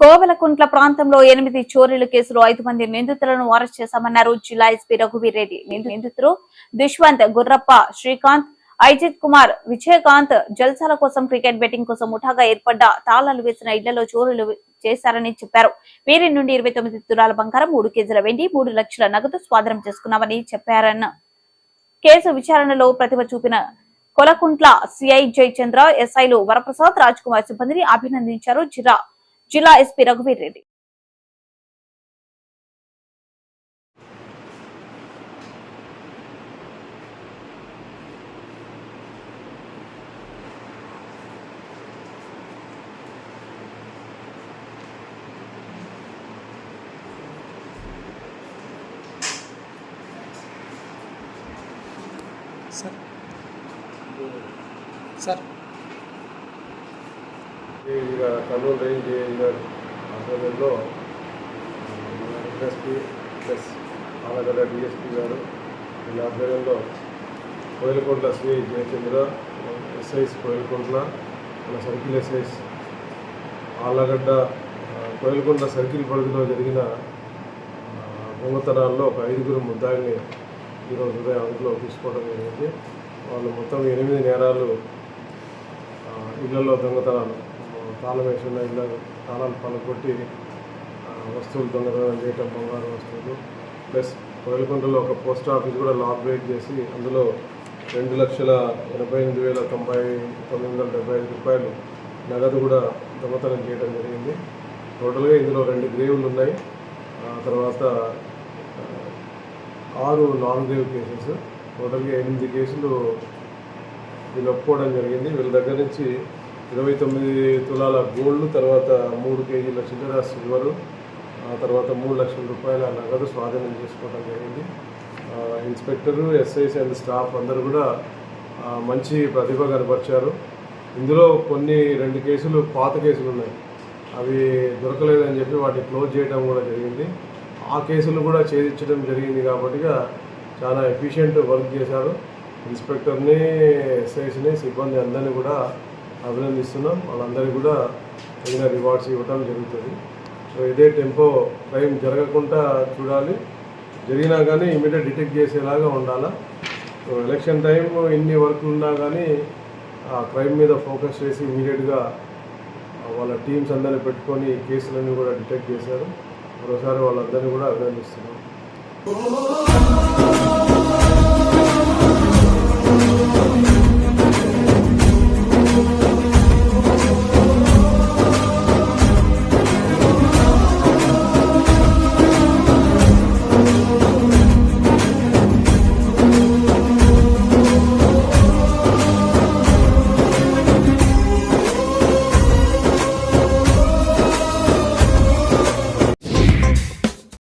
కోవలకుంట్ల ప్రాంతంలో ఎనిమిది చోరీల కేసులో ఐదు మంది నిందితులను అరెస్ట్ చేశామన్నారు జిల్లా ఎస్పీ రఘువీర్ రెడ్డి నిందితులు దుష్వంత్ గుర్రప్ప శ్రీకాంత్ అజిత్ కుమార్ విజయకాంత్ జల్సాల కోసం క్రికెట్ బెట్టింగ్ కోసం ముఠాగా ఏర్పడ్డ తాళాలు వేసిన ఇళ్ళలో చోరీలు చేశారని చెప్పారు. వీరి నుండి ఇరవై తొమ్మిది తులాల బంగారం మూడు కేజీల వెండి మూడు లక్షల నగదు స్వాధీనం చేసుకున్నామని చెప్పారన్న కేసు విచారణలో ప్రతిభ చూపిన కొలకుంట్ల సిఐ జయచంద్ర ఎస్ఐలు వరప్రసాద్ రాజ్ కుమార్ సిబ్బందిని అభినందించారు. జిల్లా జిల్లా ఎస్పీ రఘువీర్ రెడ్డి సార్ ఇక కర్నూలు రేంజ్ ఏఈ గారు ఆధ్వర్యంలో SSP plus Allagadda DSP garu వీళ్ళ ఆధ్వర్యంలో కోయిలకొండ శ్రీ జయచంద్ర ఎస్ఐస్ కోయిలకొండ మన సర్కిల్ ఎస్ఐస్ ఆలగడ్డ ఆ, సర్కిల్ పరిధిలో జరిగిన దొంగతనాల్లో ఒక ఐదుగురు ముద్దాయిల్ని ఈరోజు ఉదయం అదుపులో తీసుకోవడం జరిగింది. వాళ్ళు మొత్తం ఎనిమిది నేరాలు ఇళ్ళలో దొంగతనాలు తాళం వేసిన ఇళ్ళ తాళాలు పలకొట్టి వస్తువులు దొంగతనం చేయటం బంగారు వస్తువులు. ప్లస్ కోయలకొండలో ఒక పోస్ట్ ఆఫీస్ కూడా లాక్ చేసి అందులో రెండు లక్షల ఎనభై ఎనిమిది వేల తొంభై తొమ్మిది వందల డెబ్బై ఐదు రూపాయలు నగదు కూడా దొంగతనం చేయడం జరిగింది. టోటల్గా ఇందులో రెండు గ్రేవులు ఉన్నాయి. తర్వాత ఆరు నాన్ గ్రేవ్ కేసెస్. టోటల్గా ఎనిమిది కేసులు వీళ్ళు ఒప్పుకోవడం జరిగింది. వీళ్ళ దగ్గర నుంచి ఇరవై తొమ్మిది తులాల గోల్డ్ తర్వాత మూడు కేజీల చిల్లర సిల్వరు తర్వాత మూడు లక్షల రూపాయల నగదు స్వాధీనం చేసుకోవడం జరిగింది. ఇన్స్పెక్టరు ఎస్ఐస్ అండ్ స్టాఫ్ అందరూ కూడా మంచి ప్రతిభ కనపరిచారు. ఇందులో కొన్ని రెండు కేసులు పాత కేసులు ఉన్నాయి. అవి దొరకలేదని చెప్పి వాటిని క్లోజ్ చేయడం కూడా జరిగింది. ఆ కేసులు కూడా ఛేదించడం జరిగింది కాబట్టి చాలా ఎఫిషియెంట్ వర్క్ చేశారు. ఇన్స్పెక్టర్ని ఎస్ఐస్ని సిబ్బంది అందరినీ కూడా అభినందిస్తున్నాం. వాళ్ళందరికీ కూడా తగిన రివార్డ్స్ ఇవ్వడం జరుగుతుంది. సో ఇదే టెంపో క్రైమ్ జరగకుండా చూడాలి. జరిగినా కానీ ఇమీడియట్ డిటెక్ట్ చేసేలాగా ఉండాలా? సో ఎలక్షన్ టైం ఇన్ని వర్క్లు ఉన్నా కానీ ఆ క్రైమ్ మీద ఫోకస్ చేసి ఇమీడియట్గా వాళ్ళ టీమ్స్ అందరిని పెట్టుకొని కేసులన్నీ కూడా డిటెక్ట్ చేశారు. మరోసారి వాళ్ళందరినీ కూడా అభినందిస్తున్నాం.